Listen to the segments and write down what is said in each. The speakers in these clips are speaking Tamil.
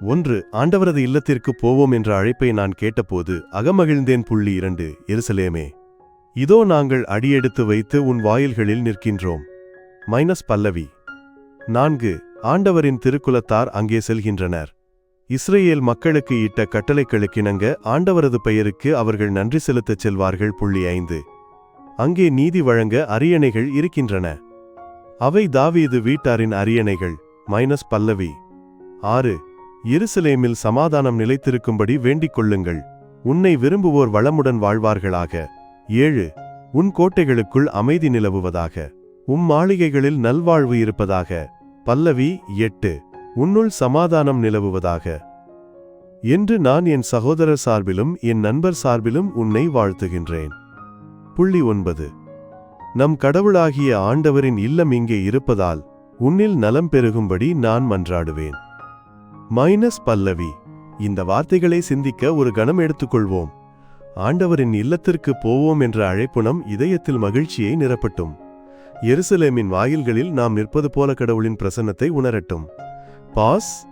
ஒன்று ஆண்டவரது இல்லத்திற்கு போவோம் என்ற அழைப்பை நான் கேட்டபோது அகமகிழ்ந்தேன் புள்ளி இரண்டு எருசலேமே. இதோ நாங்கள் அடியெடுத்து வைத்து உன் வாயில்களில் நிற்கின்றோம். மைனஸ் பல்லவி. நான்கு ஆண்டவரின் திருக்குலத்தார் அங்கே செல்கின்றனர். இஸ்ரேல் மக்களுக்கு இட்ட கட்டளைகளுக்கிணங்க ஆண்டவரது பெயருக்கு அவர்கள் நன்றி செலுத்தச் செல்வார்கள் புள்ளி ஐந்து. அங்கே நீதி வழங்க அரியணைகள் இருக்கின்றன. அவை தாவீது வீட்டாரின் அரியணைகள். மைனஸ் பல்லவி. ஆறு எருசலேமில் சமாதானம் நிலைத்திருக்கும்படி வேண்டிக் கொள்ளுங்கள் உன்னை விரும்புவோர் வளமுடன் வாழ்வார்களாக. ஏழு உன் கோட்டைகளுக்குள் அமைதி நிலவுவதாக. உம் மாளிகைகளில் நல்வாழ்வு இருப்பதாக. பல்லவி எட்டு உன்னுள் சமாதானம் நிலவுவதாக. என்று நான் என் சகோதரர் சார்பிலும் என் நண்பர் சார்பிலும் உன்னை வாழ்த்துகின்றேன். புள்ளி ஒன்பது. நம் கடவுளாகிய ஆண்டவரின் இல்லம் இங்கே இருப்பதால் உன்னில் நலம் பெருகும்படி நான் மன்றாடுவேன். மைனஸ் பல்லவி. இந்த வார்த்தைகளை சிந்திக்க ஒரு கணம் எடுத்துக்கொள்வோம். ஆண்டவரின் இல்லத்திற்கு போவோம் என்ற அழைப்புணம் இதயத்தில் மகிழ்ச்சியை நிரப்பட்டும். எருசலேமின் வாயில்களில் நாம் நிற்பது போல கடவுளின் பிரசன்னத்தை உணரட்டும். பாஸ்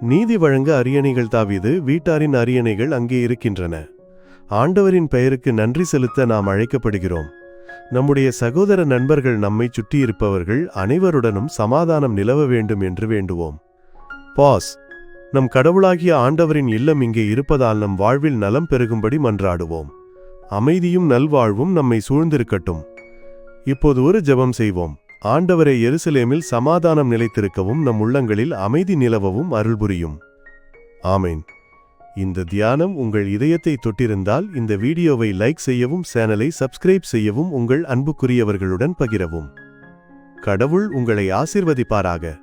நீதி வழங்க அரியணைகள் தாவிது வீட்டாரின் அரியணைகள் அங்கே இருக்கின்றன. ஆண்டவரின் பெயருக்கு நன்றி செலுத்த நாம் அழைக்கப்படுகிறோம். நம்முடைய சகோதர நண்பர்கள் நம்மை சுற்றியிருப்பவர்கள் அனைவருடனும் சமாதானம் நிலவ வேண்டும் என்று வேண்டுவோம். பாஸ் நம் கடவுளாகிய ஆண்டவரின் இல்லம் இங்கே இருப்பதால் நம் வாழ்வில் நலம் பெருகும்படி மன்றாடுவோம். அமைதியும் நல்வாழ்வும் நம்மை சூழ்ந்திருக்கட்டும். இப்போது ஒரு ஜெபம் செய்வோம். ஆண்டவரை எருசலேமில் சமாதானம் நிலைத்திருக்கவும் நம் உள்ளங்களில் அமைதி நிலவவும் அருள் புரியும். ஆமேன். இந்த தியானம் உங்கள் இதயத்தை தொட்டிருந்தால் இந்த வீடியோவை லைக் செய்யவும் சேனலை சப்ஸ்கிரைப் செய்யவும் உங்கள் அன்புக்குரியவர்களுடன் பகிரவும். கடவுள் உங்களை ஆசிர்வதிப்பாராக.